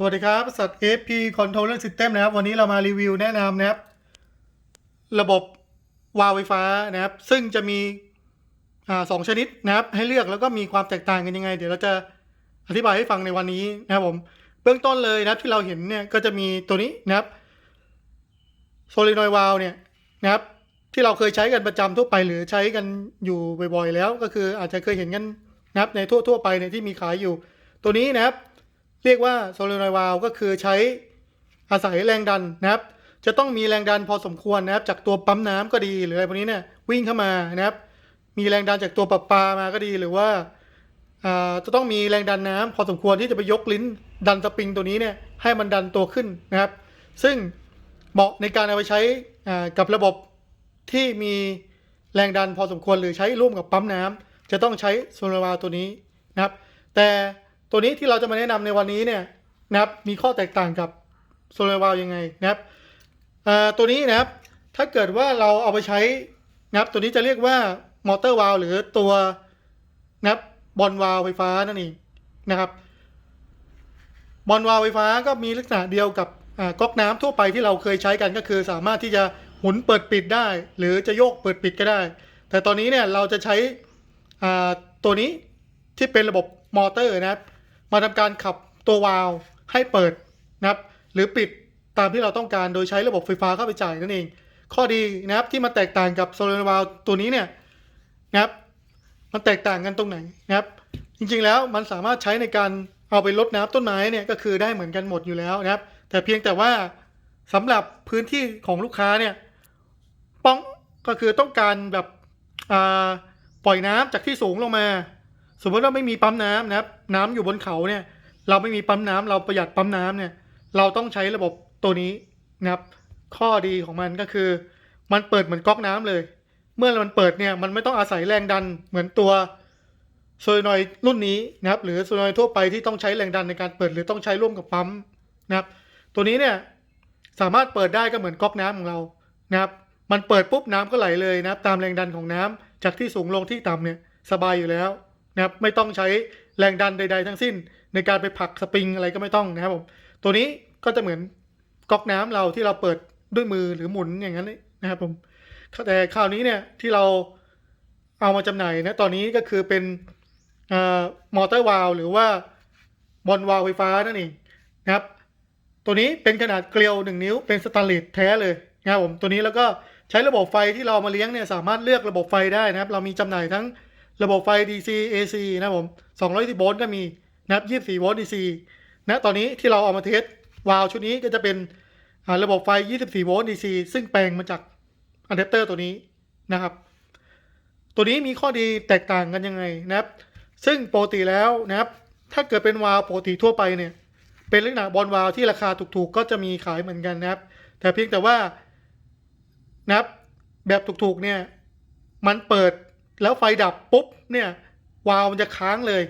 สวัสดีครับบริษัท FP Controller System นะครับ วันนี้เรามารีวิวแนะนำนะครับ ระบบวาล์วไฟฟ้านะครับ ซึ่งจะมีอสองชนิดนะครับ ให้เลือกแล้วก็มีความแตกต่างกันยังไง เดี๋ยวเราจะอธิบายให้ฟังในวันนี้นะครับผม เบื้องต้นเลยนะครับที่เราเห็นเนี่ยก็จะมีตัวนี้นะครับโซลินอยวาลเนี่ยนะครับ ที่เราเคยใช้กันประจำทั่วไปหรือใช้กันอยู่บ่อยๆ แล้ว ก็คืออาจจะเคยเห็นกันนะครับในทั่วๆไปเนี่ยที่มีขายอยู่ ตัวนี้นะครับ เรียกว่าโซลินอยวาลก็คือใช้อาศัยแรงดันนะครับ จะต้องมีแรงดันพอสมควรนะครับ จากตัวปั๊มน้ำก็ดีหรืออะไรพวกนี้เนี่ยวิ่งเข้ามานะครับ มีแรงดันจากตัวปรับปลามาก็ดีหรือว่าอ่าจะต้องมีแรงดันน้ำพอสมควรที่จะไปยกลิ้นดันสปริงตัวนี้เนี่ยให้มันดันตัวขึ้นนะครับ ซึ่งเหมาะในการเอาไปใช้อ่ากับระบบที่มีแรงดันพอสมควรหรือใช้ร่วมกับปั๊มน้ำจะต้องใช้โซลาร์ตัวนี้นะครับ แต่ ตัวนี้ที่เราจะมาแนะนำในวันนี้เนี่ยนะครับมีข้อแตกต่างกับโซลาร์ยังไงนะครับตัวนี้นะครับถ้าเกิดว่าเราเอาไปใช้นะครับตัวนี้จะเรียกว่ามอเตอร์วาลหรือตัวนะครับบอลวาลไฟฟ้านั่นเองนะครับบอลวาลไฟฟ้าก็มีลักษณะเดียวกับก๊อกน้ำทั่วไปที่เราเคยใช้กันก็คือ สามารถที่จะหมุนเปิดปิดได้ หรือจะโยกเปิดปิดก็ได้ แต่ตอนนี้เนี่ยเราจะใช้ตัวนี้ที่เป็นระบบมอเตอร์นะครับ มาทำการขับตัววาล์วให้เปิดนะครับหรือปิดตามที่เราต้องการโดยใช้ระบบไฟฟ้าเข้าไปจ่ายนั่นเอง ข้อดีนะครับที่มันแตกต่างกับโซลาร์วาล์วตัวนี้เนี่ยนะครับมันแตกต่างกันตรงไหนนะครับ จริงๆแล้วมันสามารถใช้ในการเอาไปรดน้ำต้นไม้เนี่ยก็คือได้เหมือนกันหมดอยู่แล้วนะครับ แต่เพียงแต่ว่าสำหรับพื้นที่ของลูกค้าเนี่ยป้องก็คือต้องการแบบปล่อยน้ำจากที่สูงลงมา สมมติว่าไม่มีปั๊มน้ำนะครับ น้ำอยู่บนเขาเนี่ย เราไม่มีปั๊มน้ำเราประหยัดปั๊มน้ำเนี่ย เราต้องใช้ระบบตัวนี้นะครับ ข้อดีของมันก็คือ มันเปิดเหมือนก๊อกน้ำเลย เมื่อมันเปิดเนี่ยมันไม่ต้องอาศัยแรงดันเหมือนตัวโซลนอยรุ่นนี้นะครับ หรือโซลนอยทั่วไปที่ต้องใช้แรงดันในการเปิดหรือต้องใช้ร่วมกับปั๊มนะครับ ตัวนี้เนี่ยสามารถเปิดได้ก็เหมือนก๊อกน้ำของเรานะครับ มันเปิดปุ๊บน้ำก็ไหลเลยนะครับ ตามแรงดันของน้ำจากที่สูงลงที่ต่ำเนี่ยสบายอยู่แล้ว นะครับไม่ต้องใช้แรงดันใด ๆ ทั้งสิ้น ในการไปผลักสปริงอะไรก็ไม่ต้องนะครับผมตัวนี้ก็จะเหมือนก๊อกน้ำเราที่เราเปิดด้วยมือหรือหมุนอย่างนั้นนะครับผมแต่คราวนี้เนี่ยที่เราเอามาจำหน่ายนะตอนนี้ก็คือเป็นมอเตอร์วาลหรือว่าบอลวาลไฟฟ้านั่นเองนะครับ ตัวนี้เป็นขนาดเกลียว 1 นิ้วเป็นสแตนเลสแท้เลยนะครับผมตัวนี้แล้วก็ใช้ระบบไฟที่เรามาเลี้ยงเนี่ยสามารถเลือกระบบไฟได้นะครับ เรามีจำหน่ายทั้ง ระบบไฟ DC AC นะผม210โวลต์ก็มีนะครับ24โวลต์ DC นะตอนนี้ที่เราเอามาเทสวาล์วชุดนี้ก็จะเป็นระบบไฟ 24โวลต์ DC ซึ่งแปลงมาจากอะแดปเตอร์ตัวนี้นะครับ ตัวนี้มีข้อดีแตกต่างกันยังไงนะครับ ซึ่งปกติแล้วนะครับ ถ้าเกิดเป็นวาล์วปกติทั่วไปเนี่ย เป็นลักษณะบอลวาล์วที่ราคาถูกๆ ก็จะมีขายเหมือนกันนะครับ แต่เพียงแต่ว่านะครับแบบถูกๆเนี่ย มันเปิด แล้วไฟดับปุ๊บเนี่ยวาล์วมันจะค้างเลย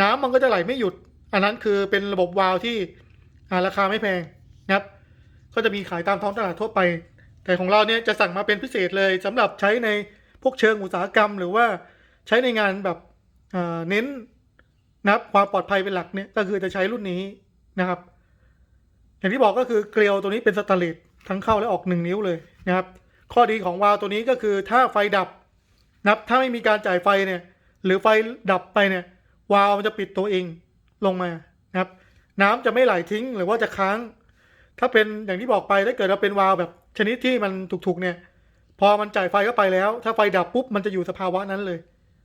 น้ำมันก็จะไหลไม่หยุด อันนั้นคือเป็นระบบวาล์วที่ราคาไม่แพงนะครับ ก็จะมีขายตามท้องตลาดทั่วไป แต่ของเราเนี่ยจะสั่งมาเป็นพิเศษเลยสำหรับใช้ในพวกเชิงอุตสาหกรรม หรือว่าใช้ในงานแบบเน้นนะครับความปลอดภัยเป็นหลักเนี่ยก็คือจะใช้รุ่นนี้นะครับ อย่างที่บอกก็คือเกลียวตัวนี้เป็นสแตนเลสทั้งเข้าและออกหนึ่งนิ้วเลยนะครับ ข้อดีของวาล์วตัวนี้ก็คือถ้าไฟดับ นับถ้าไม่มีการจ่ายไฟเนี่ย หรือไฟดับไปเนี่ย วาล์วมันจะปิดตัวเองลงมานะครับ น้ำจะไม่ไหลทิ้งหรือว่าจะค้าง ถ้าเป็นอย่างที่บอกไปถ้าเกิดเราเป็นวาล์วแบบชนิดที่มันถูกๆเนี่ย พอมันจ่ายไฟเข้าไปแล้ว ถ้าไฟดับปุ๊บมันจะอยู่สภาวะนั้นเลย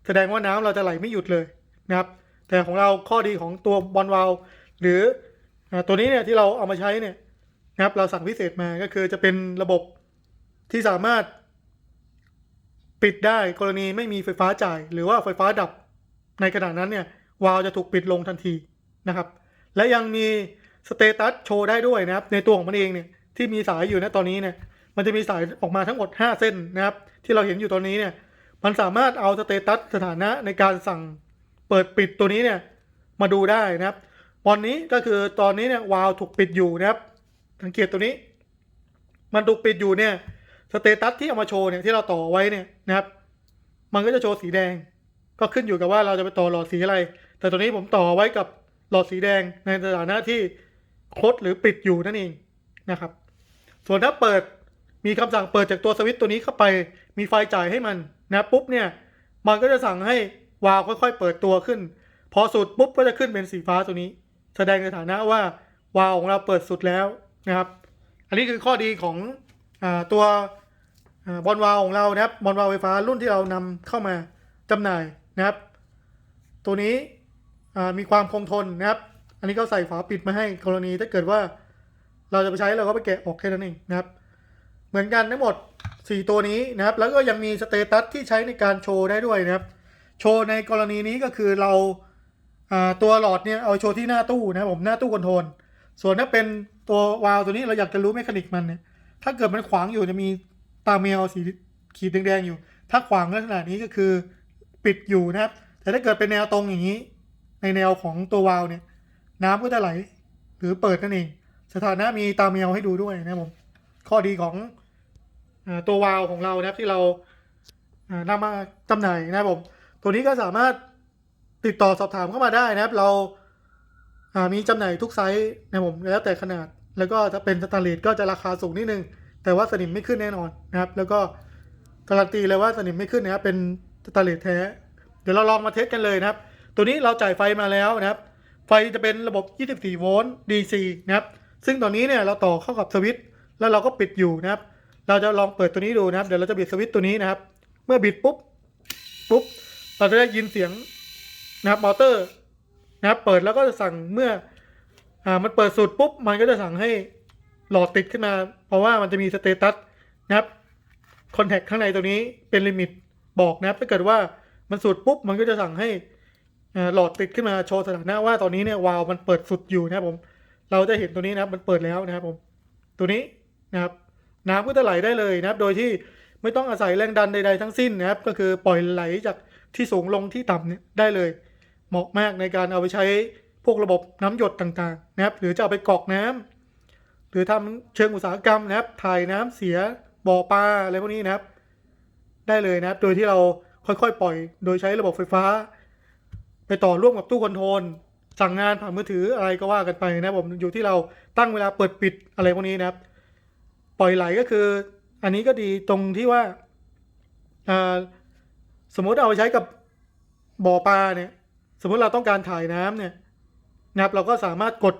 แสดงว่าน้ำเราจะไหลไม่หยุดเลยนะครับ แต่ของเราข้อดีของตัวบอลวาล์วหรือตัวนี้เนี่ยที่เราเอามาใช้เนี่ยนะครับเราสั่งพิเศษมาก็คือจะเป็นระบบที่สามารถ ปิดได้กรณีไม่มีไฟฟ้าจ่าย หรือว่าไฟฟ้าดับในขณะนั้นเนี่ยวาล์วจะถูกปิดลงทันทีนะครับ และยังมีสเตตัสโชว์ได้ด้วยนะครับ ในตัวของมันเองเนี่ยที่มีสายอยู่นะตอนนี้เนี่ยมันจะมีสายออกมาทั้งหมด 5 เส้นนะครับ ที่เราเห็นอยู่ตอนนี้เนี่ยมันสามารถเอาสเตตัสสถานะในการสั่งเปิดปิดตัวนี้เนี่ยมาดูได้นะครับตอนนี้ก็คือตอนนี้เนี่ยวาล์วถูกปิดอยู่นะครับสังเกตตัวนี้ มันถูกปิดอยู่เนี่ย เตตัสที่เอามาโชว์เนี่ยที่เราต่อไว้เนี่ยนะครับมันก็จะโชว์สีแดง ก็ขึ้นอยู่กับว่าเราจะไปต่อหลอดสีอะไร แต่ตัวนี้ผมต่อไว้กับหลอดสีแดงในสถานะที่คดหรือปิดอยู่นั่นเองนะครับ ส่วนถ้าเปิดมีคำสั่งเปิดจากตัวสวิตช์ตัวนี้เข้าไป มีไฟจ่ายให้มันนะปุ๊บเนี่ยมันก็จะสั่งให้วาล์วค่อยๆ เปิดตัวขึ้น พอสุดปุ๊บก็จะขึ้นเป็นสีฟ้าตัวนี้ แสดงสถานะว่าวาล์วของเราเปิดสุดแล้วนะครับ อันนี้คือข้อดีของอตัว บอลวาล์วของเรานะครับบอลวาล์วไฟฟ้ารุ่นที่เรานำเข้ามาจำหน่ายนะครับ ตัวนี้มีความคงทนนะครับ อันนี้ก็ใส่ฝาปิดมาให้กรณีถ้าเกิดว่าเราจะไปใช้เราก็ไปแกะออกแค่นั้นเองนะครับ เหมือนกันทั้งหมด 4 ตัวนี้นะครับ แล้วก็ยังมีสเตตัสที่ใช้ในการโชว์ได้ด้วยนะครับ โชว์ในกรณีนี้ก็คือเราาตัวหลอดเนี่ยเอาโชว์ที่หน้าตู้นะครับผมหน้าตู้คอนโทรลส่วนถ้าเป็นตัววาล์วตัวนี้เราอยากจะรู้เมคานิกมันเนี่ยถ้าเกิดมันขวางอยู่จะมี ตาเมลสีขีดแดงๆอยู่ ถ้าขวางลักษณะนี้ก็คือปิดอยู่นะครับ แต่ถ้าเกิดเป็นแนวตรงอย่างนี้ ในแนวของตัววาล์วเนี่ย น้ำก็จะไหล หรือเปิดนั่นเอง สถานะมีตาเมลให้ดูด้วยนะครับผมข้อดีของตัววาล์วของเรานะครับที่เราอ่านำมาจำหน่ายนะครับผมตัวนี้ก็สามารถติดต่อสอบถามเข้ามาได้นะครับ เราอ่ามีจำหน่ายทุกไซส์นะครับผมแล้วแต่ขนาด แล้วก็ถ้าเป็นสแตนเลสก็จะราคาสูงนิดนึง แต่ว่าสนิมไม่ขึ้นแน่นอนนะครับ แล้วก็การันตีเลยว่าสนิมไม่ขึ้นนะครับเป็นสแตนเลสแท้ เดี๋ยวเราลองมาเทสกันเลยนะครับ ตัวนี้เราจ่ายไฟมาแล้วนะครับ ไฟจะเป็นระบบ 24 โวลต์ DC นะครับ ซึ่งตอนนี้เนี่ยเราต่อเข้ากับสวิตช์แล้วเราก็ปิดอยู่นะครับ เราจะลองเปิดตัวนี้ดูนะครับ เดี๋ยวเราจะบิดสวิตช์ตัวนี้นะครับ เมื่อบิดปุ๊บปุ๊บเราจะได้ยินเสียงนะครับมอเตอร์นะครับเปิดแล้วก็จะสั่งเมื่ออ่ามันเปิดสุดปุ๊บมันก็จะสั่งให้ หลอดติดขึ้นมา เพราะว่ามันจะมีสเตตัสนะครับคอนแทคข้างในตัวนี้เป็นลิมิตบอกนะครับถ้าเกิดว่ามันสุดปุ๊บมันก็จะสั่งให้หลอดติดขึ้นมาโชว์สถานะว่าตอนนี้เนี่ยวาล์วมันเปิดสุดอยู่นะครับผม เราจะเห็นตัวนี้นะครับมันเปิดแล้วนะครับผม ตัวนี้นะครับน้ำก็จะไหลได้เลยนะครับ โดยที่ไม่ต้องอาศัยแรงดันใดๆทั้งสิ้นนะครับ ก็คือปล่อยไหลจากที่สูงลงที่ต่ำเนี่ยได้เลย เหมาะมากในการเอาไปใช้พวกระบบน้ำหยดต่างๆนะครับ หรือจะเอาไปกรอกน้ำห รือทำเชิงอุตสาหกรรมนะครับ ถ่ายน้ำเสียบ่อปลาอะไรพวกนี้นะครับ ได้เลยนะครับ โดยที่เราค่อยๆ ปล่อยโดยใช้ระบบไฟฟ้า ไปต่อร่วมกับตู้คอนโทรลสั่งงานผ่านมือถืออะไรก็ว่ากันไปนะครับผมอยู่ที่เราตั้งเวลาเปิดปิดอะไรพวกนี้นะครับ ปล่อยไหลก็คือ อันนี้ก็ดีตรงที่ว่าอ่าสมมติเอาไปใช้กับบ่อปลาเนี่ย สมมติเราต้องการถ่ายน้ำเนี่ยนะครับ เราก็สามารถกด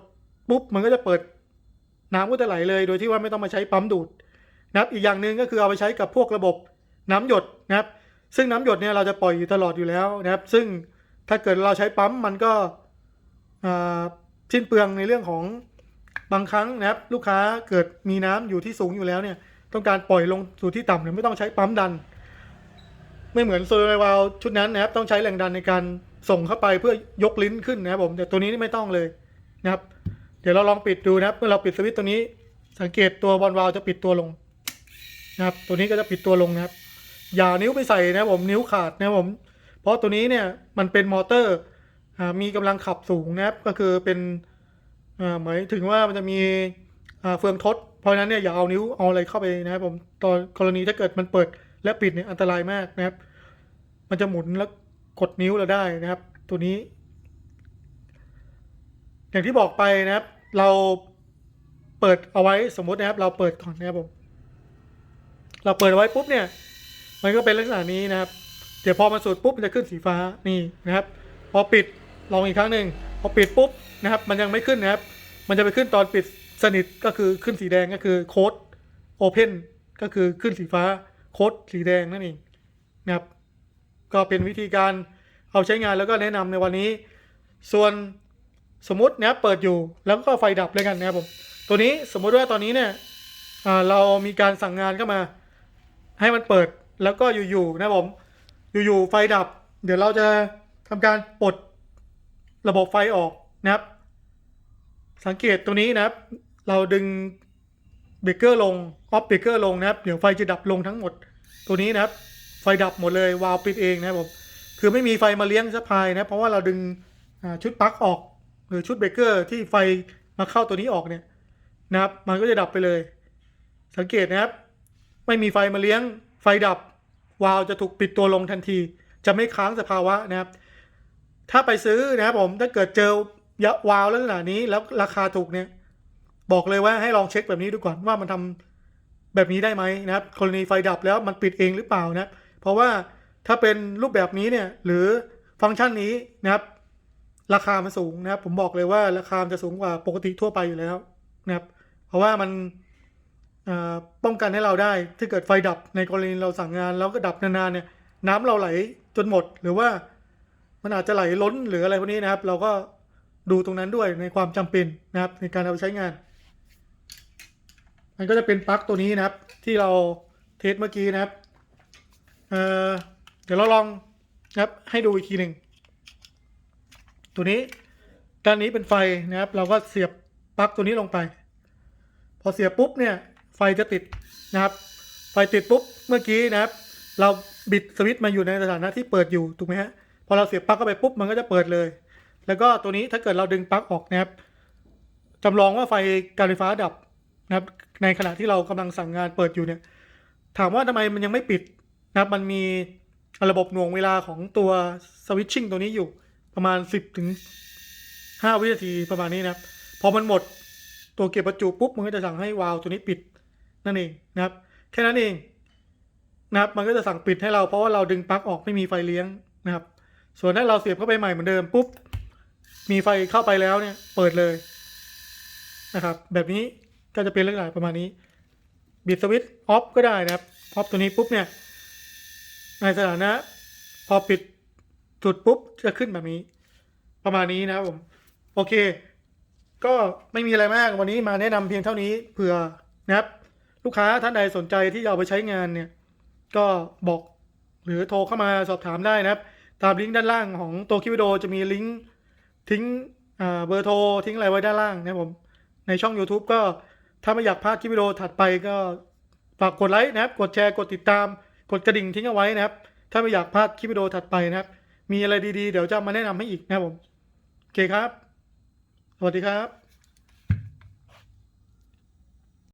ปุ๊บมันก็จะเปิด น้ำก็จะไหลเลย โดยที่ว่าไม่ต้องมาใช้ปั๊มดูดนะครับอีกอย่างหนึ่งก็คือเอาไปใช้กับพวกระบบน้ำหยดนะครับ ซึ่งน้ำหยดเนี่ยเราจะปล่อยอยู่ตลอดอยู่แล้วนะครับ ซึ่งถ้าเกิดเราใช้ปั๊มมันก็อ่าสิ้นเปลืองในเรื่องของบางครั้งนะครับ ลูกค้าเกิดมีน้ำอยู่ที่สูงอยู่แล้วเนี่ย ต้องการปล่อยลงสู่ที่ต่ำเนี่ยไม่ต้องใช้ปั๊มดัน ไม่เหมือนโซลาร์วาลชุดนั้นนะครับ ต้องใช้แรงดันในการส่งเข้าไปเพื่อยกลิ้นขึ้นนะครับผมแต่ตัวนี้นี่ไม่ต้องเลยนะครับ ดี๋ยวเราลองปิดดูนะครับเมื่อเราปิดสวิตช์ตัวนี้ สังเกตตัวบอลวาลจะปิดตัวลงนะครับตัวนี้ก็จะปิดตัวลงนะครับ อย่านิ้วไปใส่นะผมนิ้วขาดนะผม เพราะตัวนี้เนี่ยมันเป็นมอเตอร์มีกำลังขับสูงนะครับก็คือเป็นอ่าหมายถึงว่ามันจะมีเฟืองทด เพราะนั้นเนี่ยอย่าเอานิ้วเอาอะไรเข้าไปนะครับผมตอนกรณีถ้าเกิดมันเปิดและปิดเนี่ยอันตรายมากนะครับ มันจะหมุนแล้วกดนิ้วเราได้นะครับ ตัวนี้ อย่างที่บอกไปนะครับ เราเปิดเอาไว้สมมตินะครับ เราเปิดก่อนนะครับผม เราเปิดเอาไว้ปุ๊บเนี่ย มันก็เป็นลักษณะนี้นะครับ เดี๋ยวพอมันสุดปุ๊บมันจะขึ้นสีฟ้านี่นะครับ พอปิดลองอีกครั้งหนึ่งพอปิดปุ๊บนะครับ มันยังไม่ขึ้นนะครับ มันจะไปขึ้นตอนปิดสนิทก็คือขึ้นสีแดงก็คือโค้ดโอเพนก็คือขึ้นสีฟ้าโค้ดสีแดงนั่นเองนะครับ ก็เป็นวิธีการเอาใช้งานแล้วก็แนะนำในวันนี้ ส่วน สมมตินะครับเปิดอยู่แล้วก็ไฟดับเลยกันนะครับผม ตัวนี้สมมุติว่าตอนนี้เนี่ยเรามีการสั่งงานเข้ามา ให้มันเปิดแล้วก็อยู่ๆนะครับผม อยู่ๆไฟดับ เดี๋ยวเราจะทำการปลดระบบไฟออกนะครับ สังเกตตัวนี้นะครับ เราดึงเบรกเกอร์ลงออฟเบรกเกอร์ลงนะครับ เดี๋ยวไฟจะดับลงทั้งหมด ตัวนี้นะครับ ไฟดับหมดเลยวาล์วปิดเองนะครับผม คือไม่มีไฟมาเลี้ยงซัพายนะ เพราะว่าเราดึงชุดปลั๊กออก หรือชุดเบรกเกอร์ที่ไฟมาเข้าตัวนี้ออกเนี่ยนะครับ มันก็จะดับไปเลย สังเกตนะครับ ไม่มีไฟมาเลี้ยงไฟดับ วาล์วจะถูกปิดตัวลงทันที จะไม่ค้างสภาวะนะครับ ถ้าไปซื้อนะครับผมถ้าเกิดเจอยะวาล์วลักษณะนี้แล้วราคาถูกเนี่ย บอกเลยว่าให้ลองเช็คแบบนี้ดูก่อนว่ามันทำแบบนี้ได้ไหมนะครับกรณีไฟดับแล้วมันปิดเองหรือเปล่านะเพราะว่าถ้าเป็นรูปแบบนี้เนี่ยหรือฟังก์ชันนี้นะครับ ราคามันสูงนะครับ ผมบอกเลยว่าราคามันจะสูงกว่าปกติทั่วไปอยู่แล้วนะครับ เพราะว่ามันป้องกันให้เราได้ ถ้าเกิดไฟดับในกรณีเราสั่งงานแล้วก็ดับนานๆเนี่ยน้ำเราไหลจนหมด หรือว่ามันอาจจะไหลล้นหรืออะไรพวกนี้นะครับ เราก็ดูตรงนั้นด้วยในความจำเป็นนะครับ ในการเอาใช้งาน มันก็จะเป็นปลั๊กตัวนี้นะครับ ที่เราเทสเมื่อกี้นะครับเเดี๋ยวเราลองนะครับให้ดูอีกทีหนึ่ง ตัวนี้ด้านนี้เป็นไฟนะครับ เราก็เสียบปลั๊กตัวนี้ลงไป พอเสียบปุ๊บเนี่ยไฟจะติดนะครับ ไฟติดปุ๊บเมื่อกี้นะครับ เราบิดสวิตช์มาอยู่ในสถานะที่เปิดอยู่ถูกไหมฮะพอเราเสียบปลั๊กเข้าไปปุ๊บมันก็จะเปิดเลย แล้วก็ตัวนี้ถ้าเกิดเราดึงปลั๊กออกนะครับจำลองว่าไฟการไฟฟ้าดับนะครับ ในขณะที่เรากำลังสั่งงานเปิดอยู่เนี่ย ถามว่าทำไมมันยังไม่ปิดนะครับ มันมีระบบหน่วงเวลาของตัวสวิตชิ่งตัวนี้อยู่ ประมาณ 10ถึง5วินาทีประมาณนี้นะครับ พอมันหมดตัวเก็บประจุปุ๊บมันก็จะสั่งให้วาล์วตัวนี้ปิดนั่นเองนะครับ แค่นั้นเองนะครับ มันก็จะสั่งปิดให้เราเพราะว่าเราดึงปลั๊กออกไม่มีไฟเลี้ยงนะครับ ส่วนถ้าเราเสียบเข้าไปใหม่เหมือนเดิมปุ๊บมีไฟเข้าไปแล้วเนี่ย เปิดเลยนะครับ แบบนี้ก็จะเป็นลักษณะประมาณนี้บิดสวิตช์ออฟก็ได้นะครับออฟตัวนี้ปุ๊บเนี่ยในสถานะ พอปิด จุดปุ๊บจะขึ้นแบบนี้ ประมาณนี้นะครับผม โอเค ก็ไม่มีอะไรมากวันนี้มาแนะนำเพียงเท่านี้เผื่อนะครับ ลูกค้าท่านใดสนใจที่จะเอาไปใช้งานเนี่ย ก็บอกหรือโทรเข้ามาสอบถามได้นะครับ ตามลิงก์ด้านล่างของตัวคลิปวิดีโอจะมีลิงก์ทิ้งเบอร์โทรทิ้งอะไรไว้ด้านล่างนะผม ในช่อง YouTube ก็ถ้าไม่อยากพลาดคลิปวิดีโอถัดไปก็ฝากกดไลค์นะครับ กดแชร์ กดติดตาม กดกระดิ่งทิ้งเอาไว้นะครับ ถ้าไม่อยากพลาดคลิปวิดีโอถัดไปนะครับ มีอะไรดีๆ เดี๋ยวจะมาแนะนำให้อีกนะครับผม โอเคครับ สวัสดีครับ